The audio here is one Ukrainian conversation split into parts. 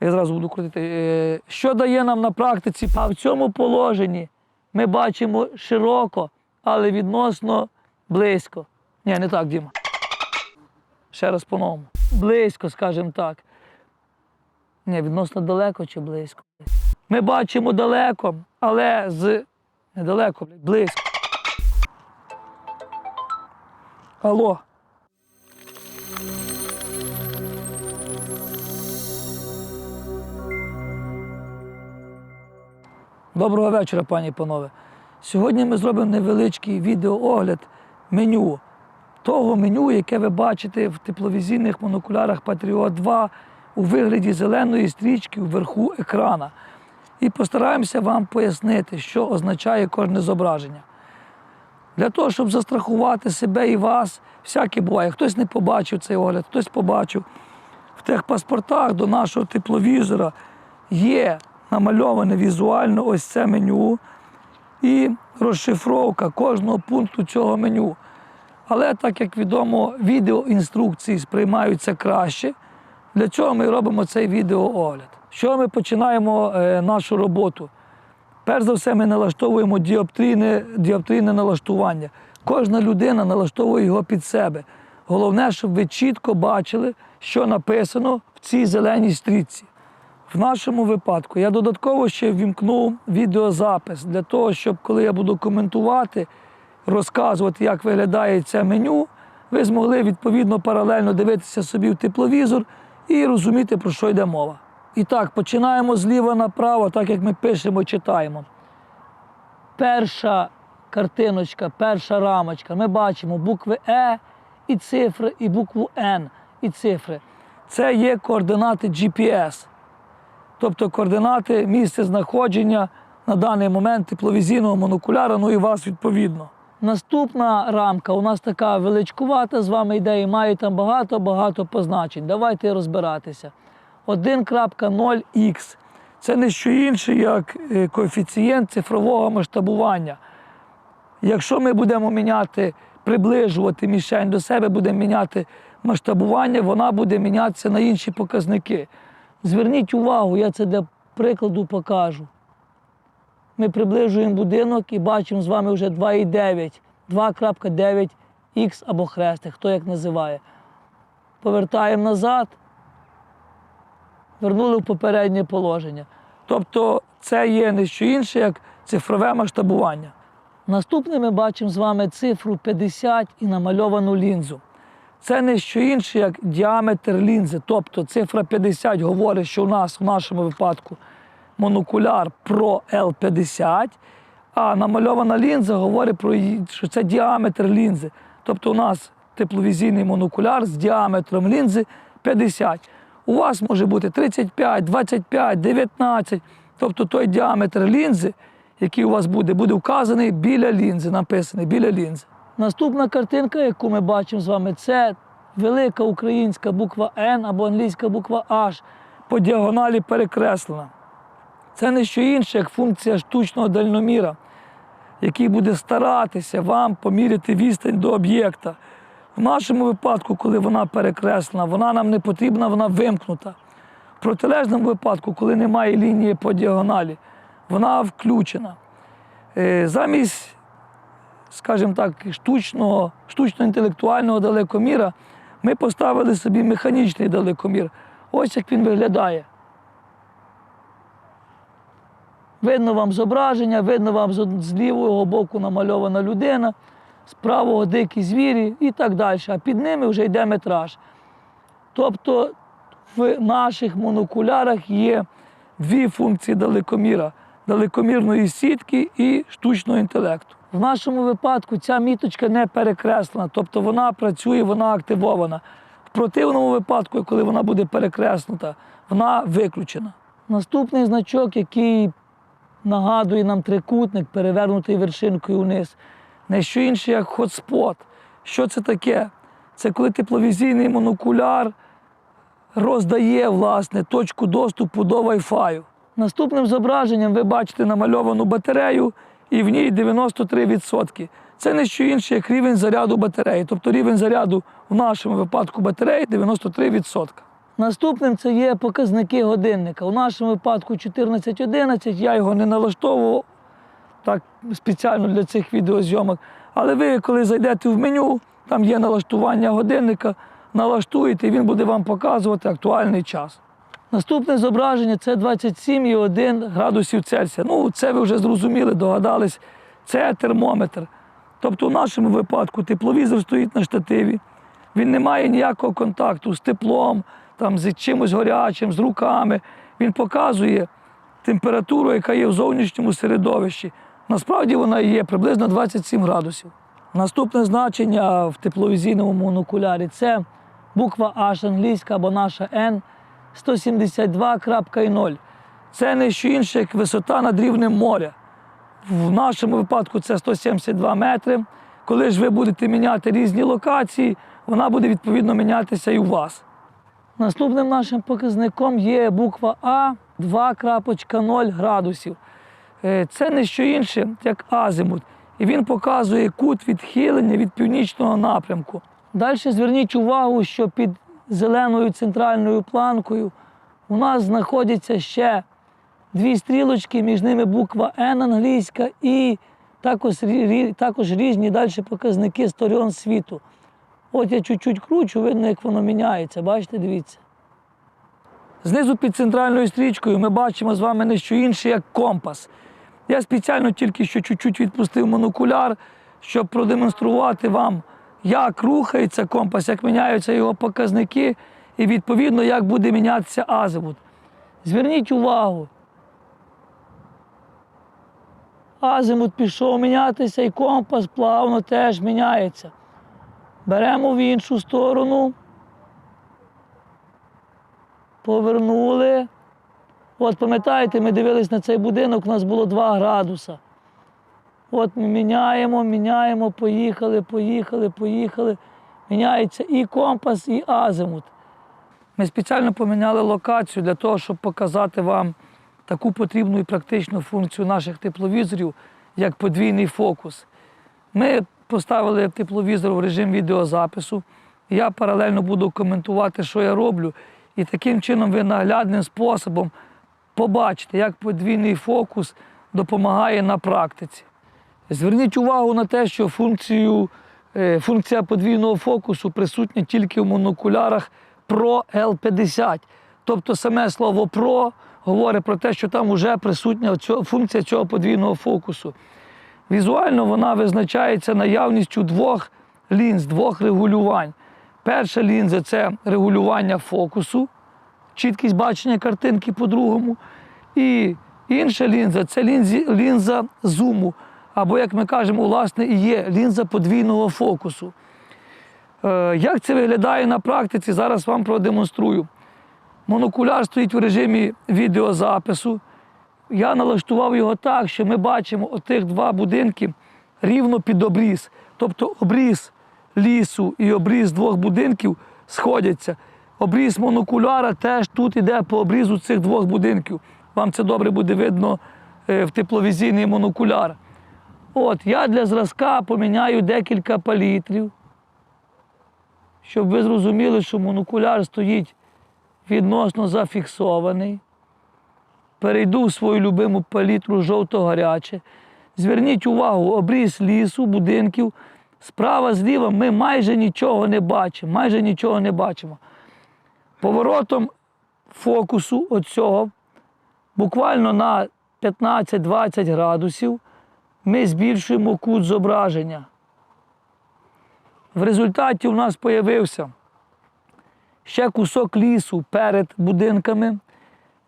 Я зразу буду крутити. Е, Що дає нам на практиці? А в цьому положенні ми бачимо широко, але відносно близько. Ні, не так, Діма. Ще раз по-новому. Близько, скажімо так. Ні, відносно далеко чи близько. Ми бачимо далеко, але з недалеко, близько. Алло. Доброго вечора, пані і панове. Сьогодні ми зробимо невеличкий відеоогляд меню того меню, яке ви бачите в тепловізійних монокулярах Patriot 2 у вигляді зеленої стрічки вверху екрана. І постараємося вам пояснити, що означає кожне зображення. Для того, щоб застрахувати себе і вас, всяке буває. Хтось не побачив цей огляд, хтось побачив. В техпаспортах до нашого тепловізора є намальоване візуально ось це меню і розшифровка кожного пункту цього меню. Але так як відомо, відеоінструкції сприймаються краще. Для цього ми робимо цей відеоогляд. Що ми починаємо е, нашу роботу? Перш за все, ми налаштовуємо діоптрійне, діоптрійне налаштування. Кожна людина налаштовує його під себе. Головне, щоб ви чітко бачили, що написано в цій зеленій стрічці. В нашому випадку я додатково ще ввімкнув відеозапис для того, щоб коли я буду коментувати, розказувати, як виглядає це меню, ви змогли відповідно паралельно дивитися собі в тепловізор і розуміти, про що йде мова. І так, починаємо зліва направо, так як ми пишемо, читаємо. Перша картиночка, перша рамочка. Ми бачимо букви Е і цифри, і букву Н і цифри. Це є координати GPS тобто координати місця знаходження на даний момент тепловізійного монокуляра, ну і вас відповідно. Наступна рамка у нас така величкувата з вами йде і має там багато-багато позначень. Давайте розбиратися. 1.0х це не що інше, як е, коефіцієнт цифрового масштабування. Якщо ми будемо міняти, приближувати мішень до себе, будемо міняти масштабування, вона буде мінятися на інші показники. Зверніть увагу, я це для прикладу покажу. Ми приближуємо будинок і бачимо з вами вже 2,9, 2.9х або хрестик, хто як називає. Повертаємо назад, вернули в попереднє положення. Тобто це є не що інше, як цифрове масштабування. Наступне ми бачимо з вами цифру 50 і намальовану лінзу. Це не що інше, як діаметр лінзи. Тобто цифра 50 говорить, що у нас в нашому випадку монокуляр про L50, а намальована лінза говорить про що це діаметр лінзи. Тобто у нас тепловізійний монокуляр з діаметром лінзи 50. У вас може бути 35, 25, 19. Тобто той діаметр лінзи, який у вас буде, буде вказаний біля лінзи, написаний біля лінзи. Наступна картинка, яку ми бачимо з вами, це велика українська буква Н або англійська буква H по діагоналі перекреслена. Це не що інше, як функція штучного дальноміра, який буде старатися вам поміряти відстань до об'єкта. В нашому випадку, коли вона перекреслена, вона нам не потрібна, вона вимкнута. В протилежному випадку, коли немає лінії по діагоналі, вона включена. Е, Замість скажімо так, штучного, штучно-інтелектуального далекоміра, ми поставили собі механічний далекомір. Ось як він виглядає. Видно вам зображення, видно вам з лівого боку намальована людина, з правого дикі звірі і так далі. А під ними вже йде метраж. Тобто в наших монокулярах є дві функції далекоміра далекомірної сітки і штучного інтелекту. В нашому випадку ця міточка не перекреслена, тобто вона працює, вона активована. В противному випадку, коли вона буде перекреснута, вона виключена. Наступний значок, який нагадує нам трикутник, перевернутий вершинкою вниз, не що інше, як хотспот. Що це таке? Це коли тепловізійний монокуляр роздає власне точку доступу до Wi-Fi. Наступним зображенням ви бачите намальовану батарею, і в ній 93%. Це не що інше, як рівень заряду батареї. Тобто рівень заряду в нашому випадку батареї 93%. Наступним це є показники годинника. У нашому випадку 14.11, я його не налаштовував так спеціально для цих відеозйомок. Але ви, коли зайдете в меню, там є налаштування годинника, налаштуєте, і він буде вам показувати актуальний час. Наступне зображення це 27,1 градусів Цельсія. Ну, це ви вже зрозуміли, догадались. Це термометр. Тобто, в нашому випадку тепловізор стоїть на штативі, він не має ніякого контакту з теплом, там, з чимось гарячим, з руками. Він показує температуру, яка є в зовнішньому середовищі. Насправді вона є приблизно 27 градусів. Наступне значення в тепловізійному монокулярі це буква H англійська або наша N 172.0. Це не що інше, як висота над рівнем моря. В нашому випадку це 172 метри. Коли ж ви будете міняти різні локації, вона буде відповідно мінятися і у вас. Наступним нашим показником є буква А 2.0 градусів. Е, Це не що інше, як азимут. І він показує кут відхилення від північного напрямку. Далі зверніть увагу, що під зеленою центральною планкою у нас знаходяться ще дві стрілочки, між ними буква N англійська і також, також різні далі показники сторон світу. От я чуть-чуть кручу, видно, як воно міняється. Бачите, дивіться. Знизу під центральною стрічкою ми бачимо з вами не що інше, як компас. Я спеціально тільки що чуть-чуть відпустив монокуляр, щоб продемонструвати вам, як рухається компас, як міняються його показники, і відповідно, як буде мінятися азимут. Зверніть увагу. Азимут пішов мінятися, і компас плавно теж міняється. Беремо в іншу сторону. Повернули. От пам'ятаєте, ми дивились на цей будинок, у нас було 2 градуса. От ми міняємо, міняємо, поїхали, поїхали, поїхали. Міняється і компас, і азимут. Ми спеціально поміняли локацію для того, щоб показати вам таку потрібну і практичну функцію наших тепловізорів, як подвійний фокус. Ми поставили тепловізор в режим відеозапису. Я паралельно буду коментувати, що я роблю, і таким чином ви наглядним способом побачите, як подвійний фокус допомагає на практиці. Зверніть увагу на те, що функцію, е, функція подвійного фокусу присутня тільки в монокулярах Pro L50. Тобто саме слово Pro говорить про те, що там вже присутня функція цього подвійного фокусу. Візуально вона визначається наявністю двох лінз, двох регулювань. Перша лінза це регулювання фокусу, чіткість бачення картинки по-другому. І інша лінза це лінза зуму, або, як ми кажемо, власне, і є лінза подвійного фокусу. Е, Як це виглядає на практиці, зараз вам продемонструю. Монокуляр стоїть в режимі відеозапису. Я налаштував його так, що ми бачимо отих два будинки рівно під обріз. Тобто обріз лісу і обріз двох будинків сходяться. Обріз монокуляра теж тут іде по обрізу цих двох будинків. Вам це добре буде видно е, в тепловізійний монокуляр. От, я для зразка поміняю декілька палітрів, щоб ви зрозуміли, що монокуляр стоїть відносно зафіксований. Перейду в свою любиму палітру жовто-гаряче. Зверніть увагу, обріз лісу, будинків. Справа, зліва ми майже нічого не бачимо. Майже нічого не бачимо. Поворотом фокусу оцього буквально на 15-20 градусів ми збільшуємо кут зображення. В результаті у нас з'явився ще кусок лісу перед будинками,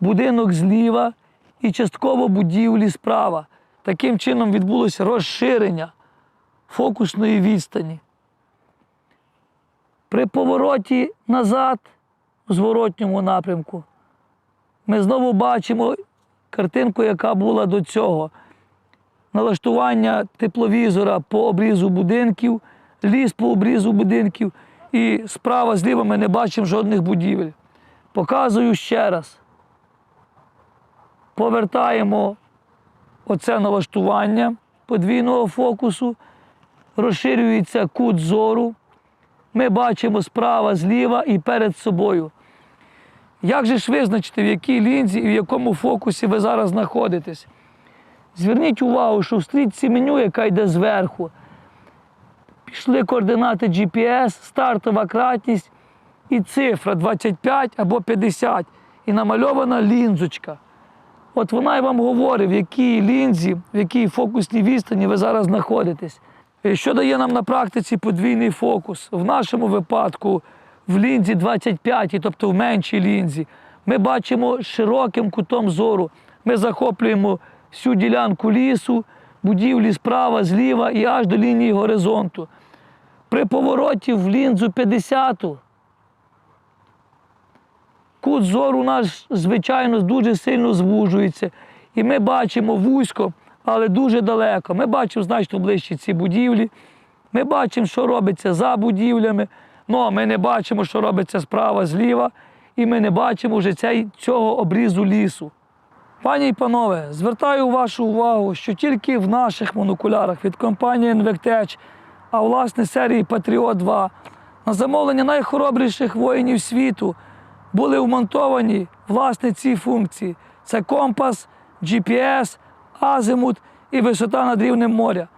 будинок зліва і частково будівлі справа. Таким чином відбулося розширення фокусної відстані. При повороті назад у зворотньому напрямку ми знову бачимо картинку, яка була до цього. Налаштування тепловізора по обрізу будинків, ліс по обрізу будинків, і справа зліва ми не бачимо жодних будівель. Показую ще раз. Повертаємо оце налаштування подвійного фокусу, розширюється кут зору. Ми бачимо справа, зліва і перед собою. Як же ж визначити, в якій лінзі і в якому фокусі ви зараз знаходитесь? Зверніть увагу, що в стрічці меню, яка йде зверху, пішли координати GPS, стартова кратність і цифра 25 або 50. І намальована лінзочка. От вона і вам говорить, в якій лінзі, в якій фокусній відстані ви зараз знаходитесь. Що дає нам на практиці подвійний фокус? В нашому випадку в лінзі 25, тобто в меншій лінзі, ми бачимо широким кутом зору. Ми захоплюємо всю ділянку лісу, будівлі справа, зліва і аж до лінії горизонту. При повороті в лінзу 50 кут зору наш, звичайно, дуже сильно звужується. І ми бачимо вузько, але дуже далеко. Ми бачимо значно ближче ці будівлі. Ми бачимо, що робиться за будівлями. Ну, ми не бачимо, що робиться справа, зліва, і ми не бачимо вже цього обрізу лісу. Пані і панове, звертаю вашу увагу, що тільки в наших монокулярах від компанії Invectech, а власне серії Patriot 2 на замовлення найхоробріших воїнів світу були вмонтовані власне ці функції: це компас, GPS, азимут і висота над рівнем моря.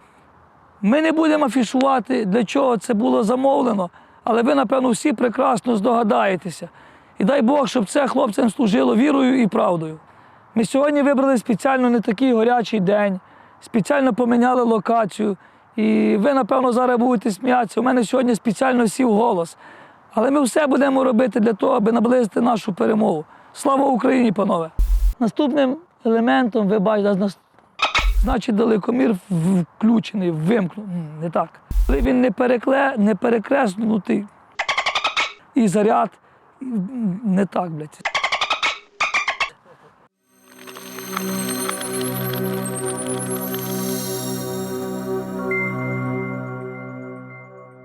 Ми не будемо афішувати, для чого це було замовлено, але ви, напевно, всі прекрасно здогадаєтеся. І дай Бог, щоб це хлопцям служило вірою і правдою. Ми сьогодні вибрали спеціально не такий горячий день, спеціально поміняли локацію. І ви, напевно, зараз будете сміятися. У мене сьогодні спеціально сів голос. Але ми все будемо робити для того, аби наблизити нашу перемогу. Слава Україні, панове! Наступним елементом ви бачите, значить далекомір включений, вимкнений. Не так. Коли він не, перекле, не перекреснутий і заряд не так, блядь. Thank you.